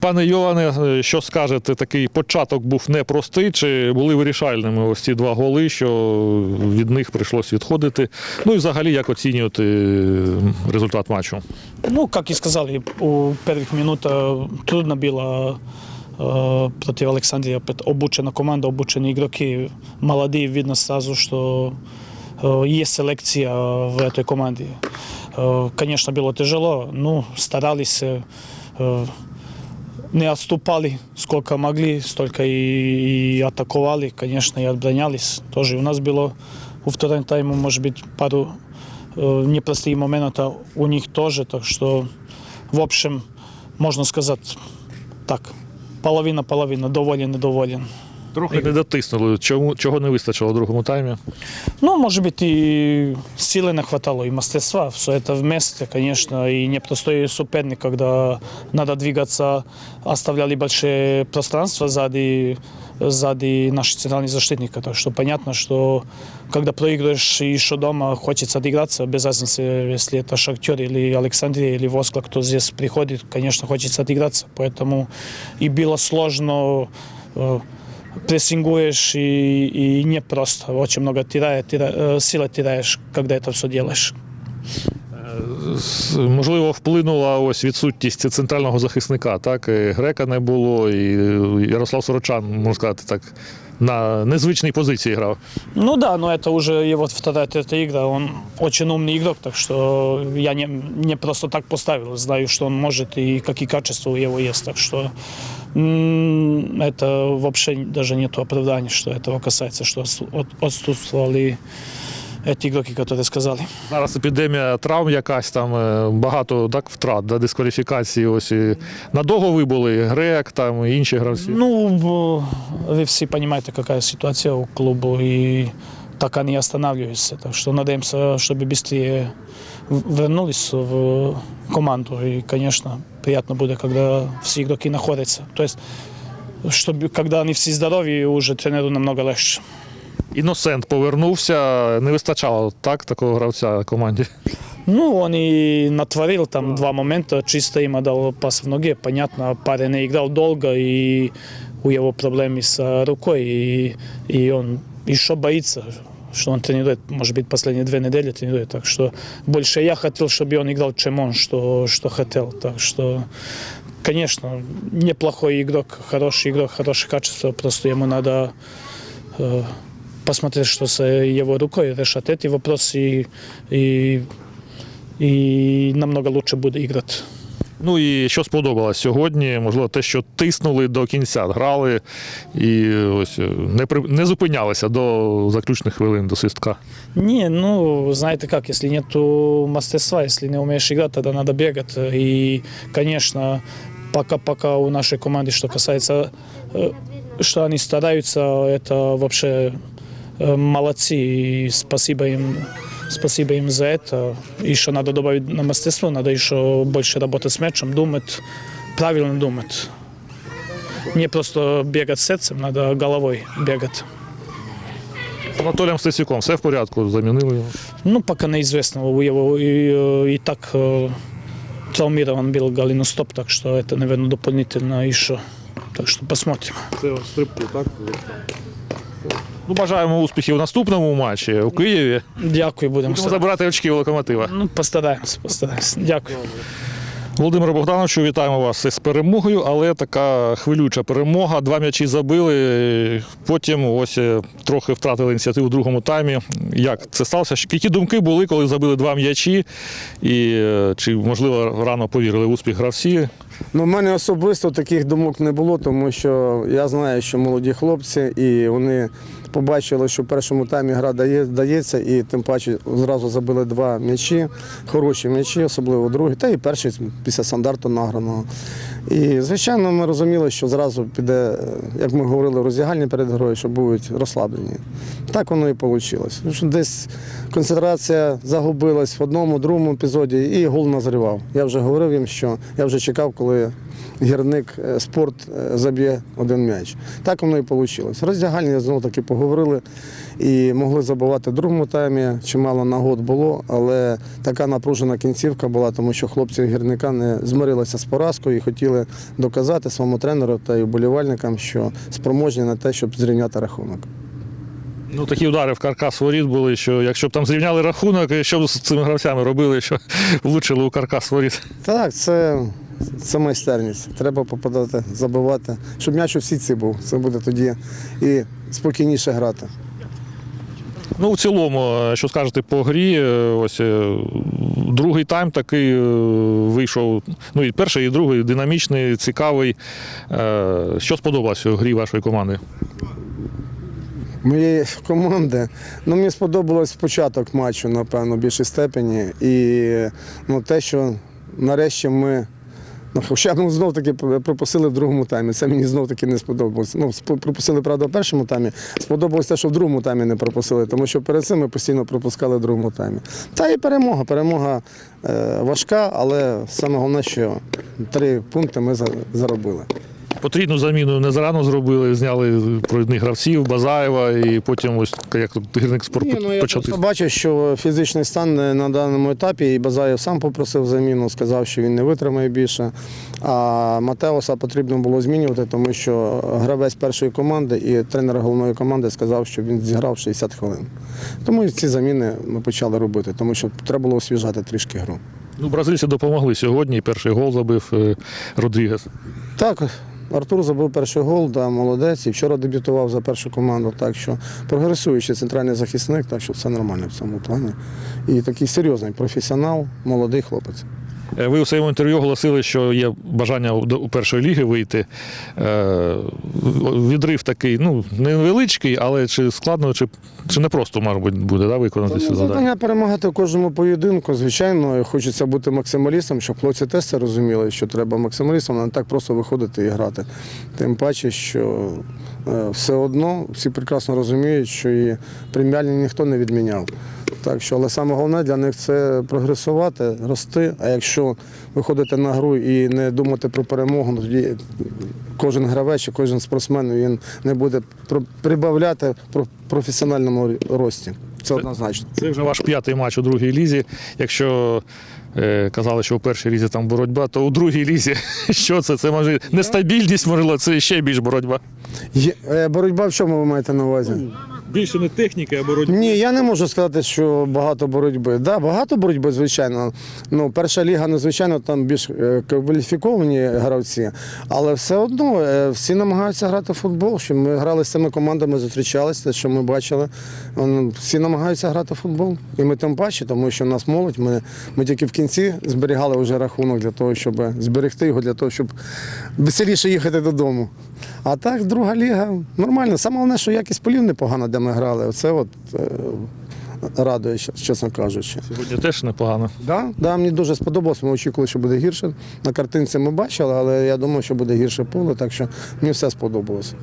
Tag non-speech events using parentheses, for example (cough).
Пане Йоване, е, що скажете, такий початок був непростий, чи були вирішальними ось ці два голи, що від них прийшлось відходити? Ну і взагалі як оцінювати е, результат матчу? Ну, как и сказали, у первых минут э, трудно было э, против Александрии. Опять обучена команда, обученные игроки, молодые. Видно сразу, что э, есть селекция в этой команде. Э, конечно, было тяжело, но старались, э, э, не отступали сколько могли, столько и, и атаковали, конечно, и отбранялись. Тоже у нас было у втором тайму, может быть, пару э, непростые моменты у них тоже, так что, в общем, можно сказать так, половина-половина, доволен, недоволен. Трохи не дотиснули. Чому, чого не вистачило у другому таймі? Ну, может быть, и силы не хватало, и мастерства. Все это вместе, конечно, и непростой соперник, когда надо двигаться, оставляли большие пространства сзади, сзади наших центральных защитников. Так что понятно, что когда проигрываешь еще дома, хочется отыграться, без разницы, если это Шахтер или Александрия или Воскла, кто здесь приходит, конечно, хочется отыграться. Поэтому и было сложно прессингуешь и, и не просто. Очень много теряешь, силы теряешь, когда это все делаешь. С- Можливо, вплинула ось відсутність центрального захисника. Так, І грека не було, і Ярослав Сорочан, можна сказати, так, на незвичній позиції грав. Ну да, но это уже его вторая, третья игра. Он очень умный игрок, так что я не, не просто так поставил. Знаю, что он может и какие качества у него есть. Так что м, это вообще даже нет оправдания, что этого касается, что от- отсутствовали эти игроки, которые сказали. Зараз епідемія травм якась там е, багато так втрат, да, дискваліфікації. Ось і надовго ви були грек, там і інші гравці. Ну, в- вы все понимаете, какая ситуация у клуба, и так они останавливаются. Так что надеемся, чтобы быстрее в- вернулись в команду. И, конечно, приятно будет, когда все игроки находятся. То есть, чтобы, когда они все здоровы, уже тренеру намного легче. Іносент повернувся, не вистачало так такого гравця команді. Ну, он и натворил там два момента, чисто им отдал пас в ноге, понятно, парень не играл долго, и у него проблемы с рукой, и, и он еще боится, что он тренирует, может быть, последние две недели тренирует, так что больше я хотел, чтобы он играл, чем он, что, что хотел, так что, конечно, неплохой игрок, хороший игрок, хорошее качество, просто ему надо э, посмотреть, что с его рукой, решать эти вопросы, и і намного лучше буде грати. Ну і що сподобалось сьогодні? Можливо, те, що тиснули до кінця, грали і ось е, не при не зупинялися до заключних хвилин, до свистка. Ні, ну знаєте як, якщо нету мастерства, якщо не вмієш грати, тоді треба бігати. І, звісно, пока-пока у нашей команды, что касается, э, что они стараются, это вообще э, молодцы, и спасибо им, спасибо им за это. Еще надо добавить на мастерство, надо еще больше работать с мячом, думать, правильно думать. Не просто бегать сердцем, надо головой бегать. З Анатолієм Стецюком все в порядку, замінили його. Ну, пока неизвестно. У его и, э, и так э, травмирован был голеностоп, так что это, наверное, дополнительно еще. Так что посмотрим. Це стрибку, так? Ну, бажаємо успіхів у наступному матчі у Києві. Дякую, будемо. Будемо забирати очки у локомотива. Ну, постараємося, постараємося. Дякую. Володимире Богдановичу, вітаємо вас з перемогою, але така хвилююча перемога. Два м'ячі забили. Потім ось е, трохи втратили ініціативу в другому таймі. Як це сталося? Які думки були, коли забили два м'ячі? І е, чи можливо рано повірили в успіх гравці? Ну, в мене особисто таких думок не було, тому що я знаю, що молоді хлопці, і вони побачили, що в першому таймі гра дає, дається, і тим паче зразу забили два м'ячі, хороші м'ячі, особливо другий, та і перший після стандарту награного. І, звичайно, ми розуміли, що зразу піде, як ми говорили, роздягальні перед грою, що будуть розслаблені. Так воно і вийшло. Десь концентрація загубилась в одному, другому епізоді, і гол назрівав. Я вже говорив їм, що я вже чекав, коли гірник е, спорт е, заб'є один м'яч. Так воно і вийшло. Роздягальні знову таки поговорили і могли забувати в другому таймі. Чимало нагод було, але така напружена кінцівка була, тому що хлопці гірника не змирилися з поразкою і хотіли хотіли доказати своєму тренеру та й вболівальникам, що спроможні на те, щоб зрівняти рахунок. Ну, такі удари в каркас воріт були, що якщо б там зрівняли рахунок, що б з цими гравцями робили, що (laughs) влучили у каркас воріт. Так, це, це майстерність. Треба попадати, забивати, щоб м'яч у сітці був. Це буде тоді і спокійніше грати. Ну, в цілому, е, що скажете по грі, е, ось е, другий тайм такий вийшов. Ну і перший, і другий динамічний, цікавий. Що сподобалося у грі вашої команди? Моєї команди. Ну, мені сподобалось початок матчу, напевно, в більшій степені. І ну, те, що нарешті ми. Ну, хоча ну, знов таки пропустили в другому таймі. Це мені знов таки не сподобалося. Ну, пропустили, правда, в першому таймі. Сподобалося, що в другому таймі не пропустили, тому що перед цим ми постійно пропускали в другому таймі. Та і перемога. Перемога е, важка, але саме головне, що три пункти ми заробили. Потрібну заміну не зарано зробили, зняли провідних гравців, Базаєва, і потім ось як гірник спорт ну, я почав. бачу, що фізичний стан на даному етапі, і Базаєв сам попросив заміну, сказав, що він не витримає більше. А Матеоса потрібно було змінювати, тому що гравець першої команди і тренер головної команди сказав, що він зіграв 60 хвилин. Тому ці заміни ми почали робити, тому що треба було освіжати трішки гру. Ну, бразильці допомогли сьогодні. Перший гол забив е, Родрігес. Так, Артур забив перший гол, да, молодець, і вчора дебютував за першу команду. Так що прогресуючий центральний захисник, так що все нормально в цьому плані. І такий серйозний професіонал, молодий хлопець. Е, Ви у своєму інтерв'ю оголосили, що є бажання у- до першої ліги вийти. Е, Відрив такий, ну, невеличкий, але чи складно, чи, чи не просто, мабуть, буде да, виконати цю задачу? Завдання перемагати в кожному поєдинку. Звичайно, хочеться бути максималістом, щоб хлопці теж це розуміли, що треба максималістом, а не так просто виходити і грати. Тим паче, що все одно всі прекрасно розуміють, що і преміальні ніхто не відміняв. Так що, але саме головне для них це прогресувати, рости. А якщо виходити на гру і не думати про перемогу, ну, тоді кожен гравець, кожен спортсмен він не буде прибавляти про професіональному рості. Це однозначно. Це вже ваш п'ятий матч у другій лізі. Якщо е, казали, що у першій лізі там боротьба, то у другій лізі (laughs) що це? Це може нестабільність, можливо, це ще більш боротьба. Є, е, боротьба в чому ви маєте на увазі? Більше не техніки, а боротьба. Ні, я не можу сказати, що багато боротьби. Да, багато боротьби, звичайно. Ну, перша ліга, надзвичайно, там більш е, кваліфіковані гравці, але все одно е, всі намагаються грати в футбол. Що ми грали з цими командами, зустрічалися, що ми бачили. Всі намагаються грати в футбол. І ми тим паче, тому що в нас молодь. Ми, ми тільки в кінці зберігали вже рахунок для того, щоб зберегти його, для того, щоб веселіше їхати додому. А так, друга ліга нормально. Саме головне, що якість полів непогана, де ми грали. Оце от е, радує, чесно кажучи. Сьогодні теж непогано. Да, да, мені дуже сподобалось. Ми очікували, що буде гірше. На картинці ми бачили, але я думав, що буде гірше поле, так що мені все сподобалося.